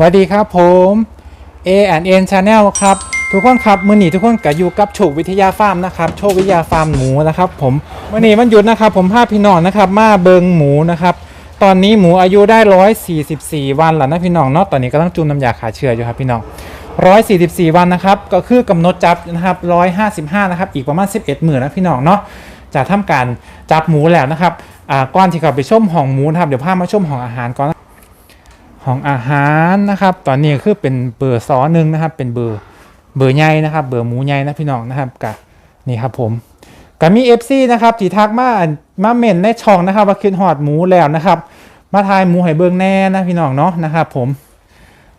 สวัสดีครับผม A n N Channel ครับ ทุกคนครับมือหนีทุกคนกับอยู่กับโชควิทยาฟาร์มนะครับโชควิทยาฟาร์มหมูนะครับผมมื่อนี้มันหยุดนะครับ ผมพาพี่น้องนะครับ มาเบิงหมูนะครับ ตอนนี้หมูอายุได้ 144 วันแล้วนะพี่น้องเนาะตอนนี้ก็ต้องจูนน้ำยาขาเชื้ออยู่ครับพี่น้อง 144 วันนะครับ ก็คือกำหนดจับนะครับ 155 นะครับ อีกประมาณ 11หมื่นนะพี่น้องเนาะจะทำการจับหมูแล้วนะครับอ่าก่อนที่เขาไปชมห้องหมูนะครับเดี๋ยวพามาชมห้องอาหารก่อน ห้องอาหารนะครับ ตอนนี้คือเป็นเบอร์ซอหนึ่งนะครับ เป็นเบอร์เบอร์ใหญ่นะครับ เบอร์หมูใหญ่นะพี่น้องนะครับกับนี่ครับผมก็มี FC นะครับที่ทักมามาเม่นในช่องนะครับ ว่าขึ้นหอดหมูแล้วนะครับ มาทายหมูให้เบิ่งแน่นะพี่น้องเนาะนะครับ ผม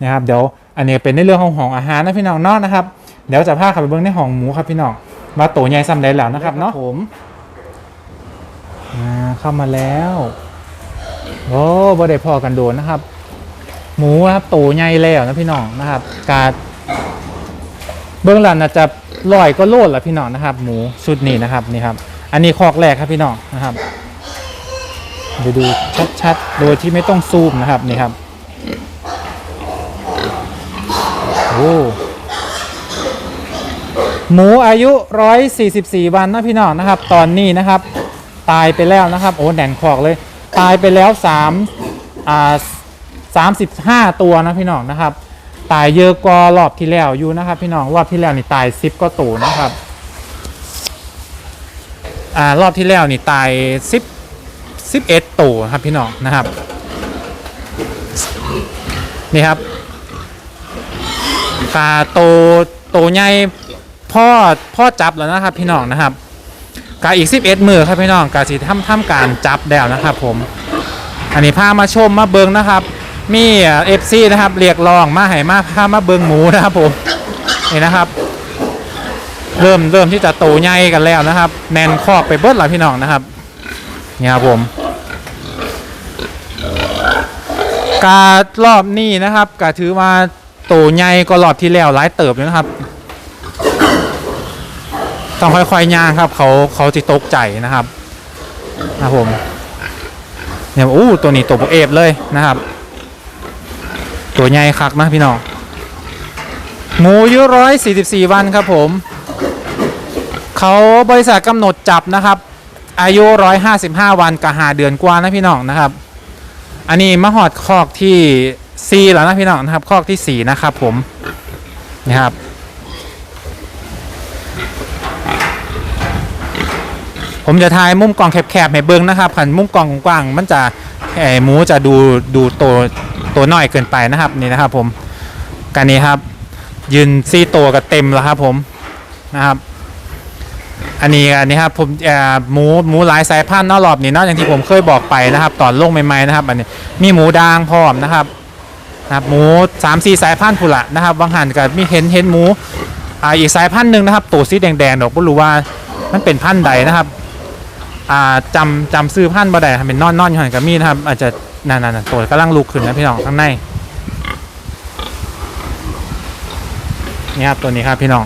นะครับเดี๋ยวอันนี้เป็นในเรื่องของห้องอาหารนะพี่น้องเนาะนะครับเดี๋ยวจะพาเข้าไปเบิ่งในห้องหมูครับพี่น้องมาโตใหญ่ซ้ำได้แล้วนะครับเนาะผมอ่าเข้ามาแล้วโอ้บ่ได้พอกันโดนนะครับ หมูครับโตใหญ่แล้วนะพี่น้องนะครับกาเบื้องหลังอาจจะลอยก็โลดละพี่น้องนะครับ หมูชุดนี้นะครับนี่ครับ อันนี้คอกแรกครับพี่น้องนะครับเดี๋ยวดูชัดๆ โดยที่ไม่ต้องซูมนะครับนี่ครับโอ้หมูอายุ 144 วันนะพี่น้องนะครับ ตอนนี้นะครับ ตายไปแล้วนะครับ โอ้แดนคอกเลย ตายไปแล้ว3อ่า 35 ตัวนะพี่น้องนะครับ ตายเยอะกว่ารอบที่แล้วอยู่นะครับ พี่น้องรอบที่แล้วนี่ตาย 10 ก็ตัวนะครับอ่ารอบที่แล้วนี่ตาย 10 11ตัวครับพี่น้องนะครับนี่ครับกาโตโตใหญ่พ่อพ่อจับแล้วนะครับพี่น้องนะครับกาอีก 11มือครับพี่น้องกาสิทำทำการจับแล้วนะครับผม อันนี้พามาชมมาเบิงนะครับ มีเอฟซีนะครับเรียกร้องมาให้มาพามาเบิงหมูนะครับผมนี่นะครับ เริ่มเริ่มที่จะโตใหญ่กันแล้วนะครับแนนคอกไปเบิดหลายพี่น้องนะครับนี่ครับผมการรอบนี้นะครับก็ถือว่าโตใหญ่ก็รอบที่แล้วหลายเติบเลยนะครับ ต้องค่อยๆย่างครับ เขาเขาจะตกใจนะครับนะครับผมเนี่ยอู้ตัวนี้ตัวเอฟเลยนะครับ ตัวใหญ่คักนะพี่น้องหมูอายุร้อยสี่สิบสี่วันครับผม เขาบริษัทกำหนดจับนะครับ อายุร้อยห้าสิบห้าวันกับหาเดือนกว่านะพี่น้องนะครับ อันนี้มะหอดคอกที่ซีแล้วนะพี่น้องนะครับ คอกที่สี่นะครับผมนะครับผมจะทายมุมกล่องแคบๆให้เบิ้งนะครับขันมุมกล่องกว้างมันจะไอหมูจะดูดูโต ตัวน้อยเกินไปนะครับนี่นะครับผมการนี้ครับ ยืนซี่ตัวก็เต็มแล้วครับผมนะครับ อันนี้อันนี้ครับผมหมูหมูหลายสายพันธุ์นอกรอบนี้เนอกอย่างที่ผมเคยบอกไปนะครับ ตอนลงใหม่ๆนะครับ อันนี้มีหมูดางพร้อมนะครับนะครับหมูสามสี่สายพันธุ์ผุละนะครับบางหันก็มีเห็นเห็นหมูอ่าอีกสายพันธุ์หนึ่งนะครับตัวสีแดงๆดอกไม่รู้ว่ามันเป็นพันธุ์ใดนะครับอ่าจำจำซื้อพันธุ์บ่ได้เป็นนอนนอนอยู่หันกับมีนะครับ อาจจะ นั่นๆตัวกำลังลุกขึ้นนะพี่น้องข้างในนี่ครับตัวนี้ครับพี่น้อง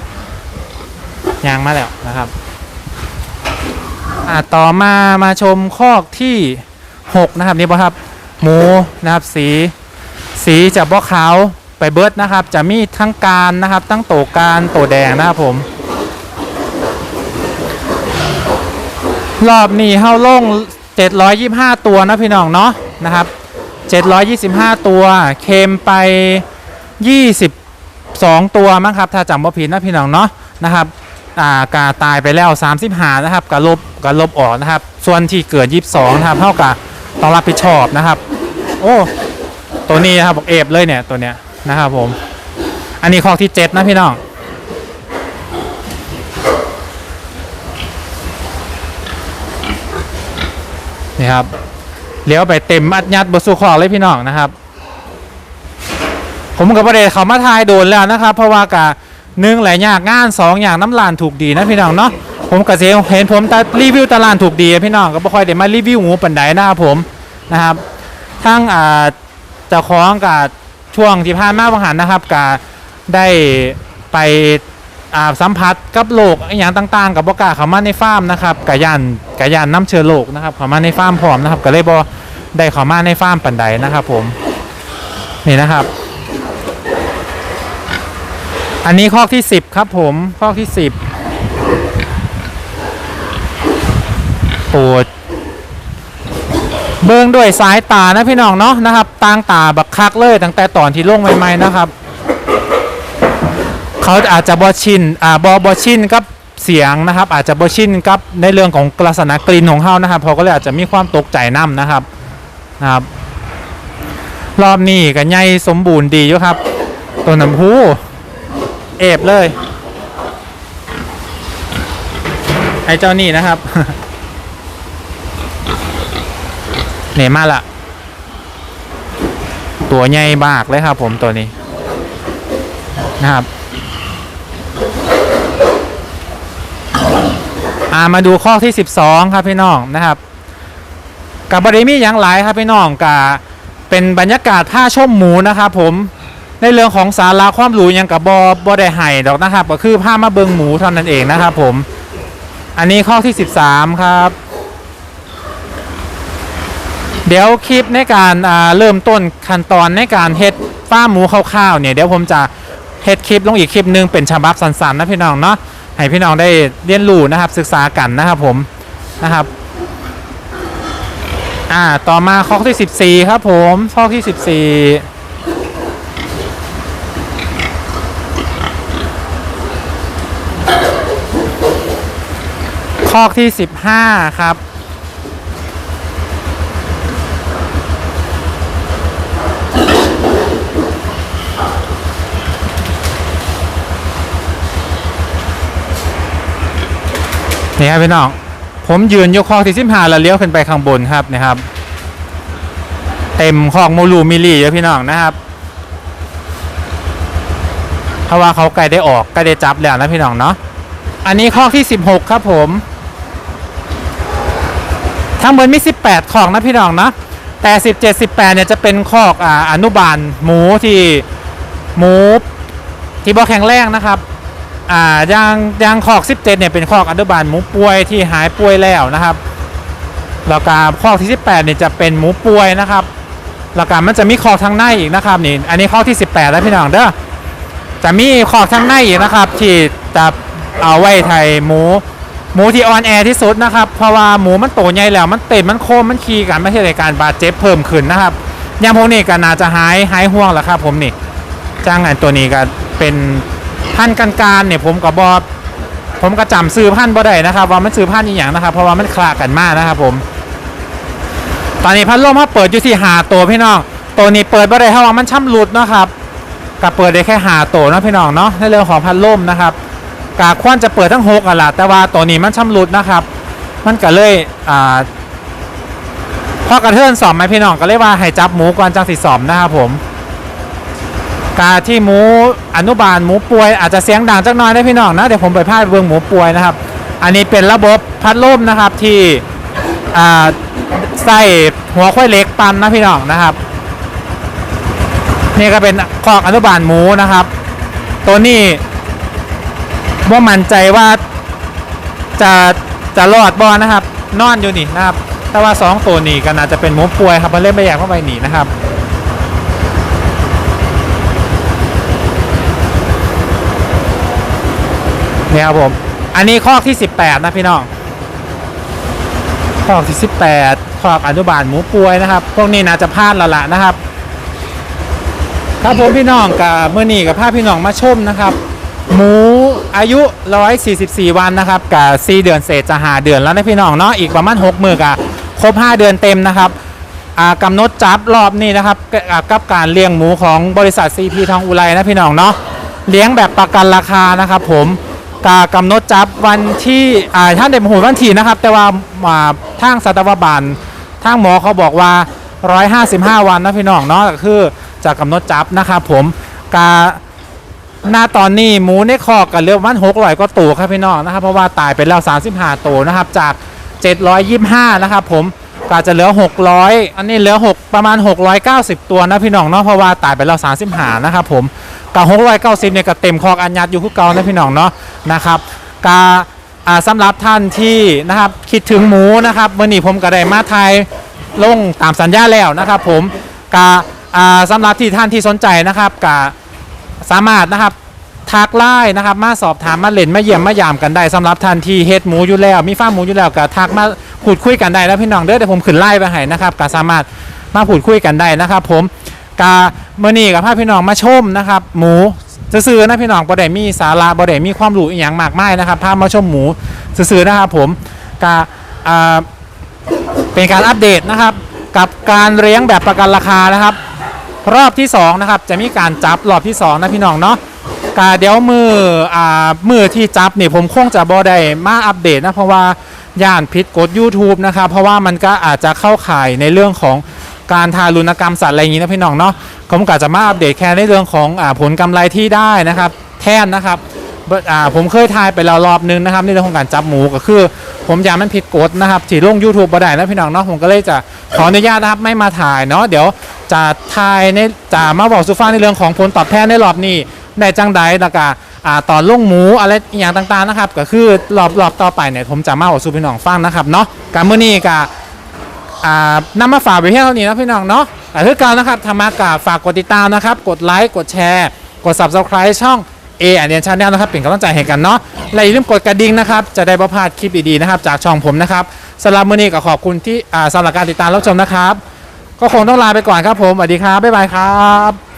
ยางมาแล้วนะครับอ่าต่อมามาชมคอกที่หกนะครับนี่ป่ะครับหมูนะครับสี สีจะบ่ขาวไปเบิร์ดนะครับ จะมีทั้งการนะครับทั้งโตการโตแดงนะครับผม รอบนี้เข้าลง725 ตัวนะพี่น้องเนาะ นะครับ 725 ตัว เค็มไป 22 ตัวมั้งครับ ถ้าจำว่าผิดนะพี่น้องเนาะนะครับอ่ากาตายไปแล้ว 35 นะครับกาลบกาลบออกนะครับ ส่วนที่เกิด 22 นะครับเท่ากับต้องรับผิดชอบนะครับ โอ้ตัวนี้นะครับบอกเอฟเลยเนี่ยตัวเนี้ยนะครับผม อันนี้ข้อที่ 7 นะพี่น้องนี่ครับ เลี้ยวไปเต็มอัดยัดบสุขอกเลยพี่น้องนะครับ ผมกับประเดชเขามาทายโดนแล้วนะครับเพราะว่ากะหนึ่งหลายอย่างงานสองอย่างน้ำลานถูกดีนะพี่น้องเนาะผมกับเซเห็นผมตรีวิวตลาดถูกดีพี่น้องก็ไม่ค่อยได้มารีวิวหมูปันไดนะครับผมนะครับทั้งอ่าเจ้าของกับช่วงที่ผ่านมาบางหันนะครับกะได้ไป อ่าสัมผัสกับโรคอหย่างต่างๆ กับบอกล้าเขามาในฟาร์มนะครับกะยันกะยันน้ำเชื้อโรคนะครับเขามาในฟาร์มพร้อมนะครับก็เลยบอได้เขามาในฟาร์มปันใดนะครับผมนี่นะครับ อันนี้ข้อที่สิบครับผมข้อที่สิบโปรดเบิ่งด้วยสายตานะพี่น้องเนาะนะครับตางตาบักคักเลยตั้งแต่ตอนที่ลงใหม่ๆนะครับ เขาอาจจะบอชินอ่าบอบอชินกับเสียงนะครับ อาจจะบอชินกับในเรื่องของลักษณะกลิ่นของเขานะครับเขาก็เลยอาจจะมีความตกใจน้ำนะครับนะครับรอบนี้กันใหญ่สมบูรณ์ดีอยู่ครับ ตัวน้ำพูเอฟเลยไอ้เจ้านี่นะครับเนี่ยมาละตัวใหญ่มากเลยครับผมตัวนี้นะครับ อ่ามาดูข้อที่ 12 ครับพี่น้องนะครับกับบริมีอย่างหลายครับพี่น้องกับเป็นบรรยากาศท่าชมหมูนะครับผมในเรื่องของสาระความรู้ยังกับบอบอได้ไห้ดอกนะครับ ก็คือผ้ามาเบิงหมูเท่านั้นเองนะครับผม อันนี้ข้อที่ 13 ครับ เดี๋ยวคลิปในการาเริ่มต้นขั้นตอนในการเฮ็ดฟ้ามหมูคร่าวๆเนี่ยเดี๋ยวผมจะเฮ็ดคลิปลงอีกคลิปหนึงเป็นฉบับสั้นๆนะพี่น้องเนาะ ให้พี่น้องได้เรียนรู้นะครับศึกษากันนะครับผมนะครับอ่าต่อมาข้อที่ 14 ครับผมข้อที่ 14ข้อที่ 15 ครับ นี่ครับพี่น้อง ผมยืนยกคอกที่สิบห้าแล้วเลี้ยวขึ้นไปข้างบนครับนะครับ เต็มคอกโมลูมิลลี่เยอะพี่น้องนะครับเพราะว่าเขาใกล้ได้ออกใกล้ได้จับแล้วนะพี่น้องเนาะอันนี้คอกที่16ครับผมทั้งหมดมี 18คอกนะพี่น้องนะแต่ 17 18เนี่ยจะเป็นคอกอ่าอนุบาลหมูที่หมูที่บอแข็งแรงนะครับ อ่ายางยางคอก 17เนี่ยเป็นคอกอันดุบาลหมูป่วยที่หายป่วยแล้วนะครับแล้วก็คอกที่ 18เนี่ยจะเป็นหมูป่วยนะครับแล้วก็มันจะมีคอกทางในอีกนะครับนี่อันนี้คอกที่ 18 แล้วพี่น้องเด้อจะมีคอกทางในอีกนะครับ ที่จะเอาไว้ไทยหมูหมูที่ออนแอร์ที่สุดนะครับ เพราะว่าหมูมันโตใหญ่แล้ว มันเต็มมันโคมมันขีกันไม่ใช่ในการบาดเจ็บเพิ่มขึ้นนะครับอยางพวกนี้ก็น่าจะหายหายห่วงแล้วครับผมนี่จ้างอันตัวนี้ก็เป็น พันกันการเนี่ยผมกับบอผมก็จำซื้อพันบ่ได้นะครับ ว่ามันซื้อพันธุ์อีหยังนะครับ เพราะว่ามันคลากันมากนะครับผม ตอนนี้พัดลมเขาเปิดอยู่ที่หาตัวพี่น้องตัวนี้เปิดบ่ได้เพราะว่ามันช่ำรุดนะครับกับเปิดได้แค่หาตัวนะพี่น้องเนาะในเรื่องของพัดลมนะครับกาควรจะเปิดทั้งหกอะล่ะแต่ว่าตัวนี้มันช่ำรุดนะครับ มันก็เลยอ่าพอกระเทือนสอบไหมพี่น้องก็เลยว่าให้จับหมูก่อนจังสิสอมนะครับผม กาที่หมูอนุบาลหมูป่วยอาจจะเสียงดังจักหน้อยนะพี่น้องนะเดี๋ยวผมไปพาดเบืองหมูป่วยนะครับ อันนี้เป็นระบบพัดลมนะครับที่ใส่หัวควายเล็กปันนะพี่น้องนะครับ นี่ก็เป็นคอกอนุบาลหมูนะครับ ตัวนี้ว่ามั่นใจว่าจะจะรอดบอนะครับ นอนอยู่นี่นะครับ แต่ว่าสองตัวนี้ก็น่าจะเป็นหมูป่วยครับมันเล่นไม่อยากเข้าไปหนีนะครับ นี่ยครับผม อันนี้คอกที่ 18 นะพี่น้องคอกที่ 18คอกอนุบาลหมูป่วยนะครับ พวกนี้น่าจะพลาดล้วล่ะนะครับ ครับผมพี่น้องกับเมื่อนี้กับภาพพี่น้องมาชมนะครับ หมูอายุ 144 วันนะครับกับ4เดือนเศษจะหาเดือนแล้วนะพี่น้องเนาะอีกประมาณ6มือกับครบ 5 เดือนเต็มนะครับกำหนดจับรอบนี้นะครับกับการเลี้ยงหมูของบริษัท CP ทองอุไรนะพี่น้องเนาะเลี้ยงแบบประกันราคานะครับผม กากำหนดจับวันที่อ่าท่านเด็มหูวันที่นะครับ แต่ว่าาทางสัตวบาลทางหมอเขาบอกว่า 155 วันนะพี่น้องเนาะก็คือจะกำหนดจับนะครับผมกาหน้าตอนนี้หมูในคอกกันเรียกว่าหกร้อยก็ตัวครับพี่น้องนะครับ เพราะว่าตายไปแล้ว 35 ตัวนะครับ จาก 725 นะครับผมก็จะเหลือ 600 อันนี้เหลือ 6 ประมาณ 690 ตัวนะพี่น้องเนาะเพราะว่าตายไปแล้ว 35 นะครับผม กับ690เนี่ยก็เต็มคอกอันยัดอยู่คู่เก่านะพี่น้องเนาะนะครับกาสำหรับท่านที่นะครับคิดถึงหมูนะครับเมื่อนี้ผมก็ได้มาไทยลงตามสัญญาแล้วนะครับ ผมกาสำหรับที่ท่านที่สนใจนะครับกาสามารถนะครับทักไลน์นะครับมาสอบถามมาเล่นมาเยี่ยมมายามกันได้สำหรับทันที่เฮ็ดหมูอยู่แล้ว มีฟาหมูอยู่แล้วก็ทักมาพูดคุยกันได้แล้วพี่น้องเด้อเดี๋ยวผมขึ้นไล่ไปให้นะครับก็สามารถมาพูดคุยกันได้นะครับ ผม กาเมื่อนี้กับพาพี่น้องมาชมนะครับ หมูซื้อๆนะพี่น้องบ่ได้มีสาระบ่ได้มีความรู้อีหยังมากมายนะครับพามาชมหมูซื้อๆนะครับผมกาเป็นการอัปเดตนะครับ กับการเลี้ยงแบบประกันราคานะครับ รอบที่2นะครับจะมีการจับรอบที่2นะพี่น้องเนาะกาเดี๋ยวมืออ่ามือที่จับนี่ผมคงจะบอได้มาอัปเดตนะเพราะว่าย่านพิษกด YouTube นะครับเพราะว่ามันก็อาจจะเข้าข่ายในเรื่องของ การทารุณกรรมสัตว์อะไรอย่างนี้นะพี่น้องเนาะผมก็จะมาอัปเดตแค่ในเรื่องของอผลกำไรที่ได้นะครับ แทนนะครับผมเคยทายไปแล้วรอบนึงนะครับในเรื่องของการจับหมูก็คือ ผมอยากมันผิดกฎนะครับที่ลง YouTube บ่ได้นะพี่น้องเนาะผมก็เลยจะขออนุญาตนะครับไม่มาถ่ายเนาะเดี๋ยวจะทายในจะมาบอกสุฟ้าในเรื่องของผลตอบแทนในรอบนี้ในจังใดแล้วก็อ่าตอนลงหมูอะไรอย่างต่างๆนะครับ ก็คือรอบรอบต่อไปเนี่ยผมจะมาบอกสู่พี่น้องฟังนะครับเนาะการเมื้อนี้ก็ อ่านำมาฝากไปเพียงเท่านี้นะพี่น้องเนาะแต่คือการนะครับธรรมากาฝากกดติดตามนะครับ กดไลค์ กดแชร์ กด subscribe ช่อง A อันเดียนชาแนลนะครับ เป็นกำลังใจให้กันเนาะ และอย่าลืมกดกระดิ่งนะครับ จะได้ประพลาดคลิปดีๆนะครับ จากช่องผมนะครับสำหรับมื้อนี้ก็ขอบคุณที่อ่าสำหรับการติดตามรับชมนะครับ ก็คงต้องลาไปก่อนครับผม สวัสดีครับ บ๊ายบายครับ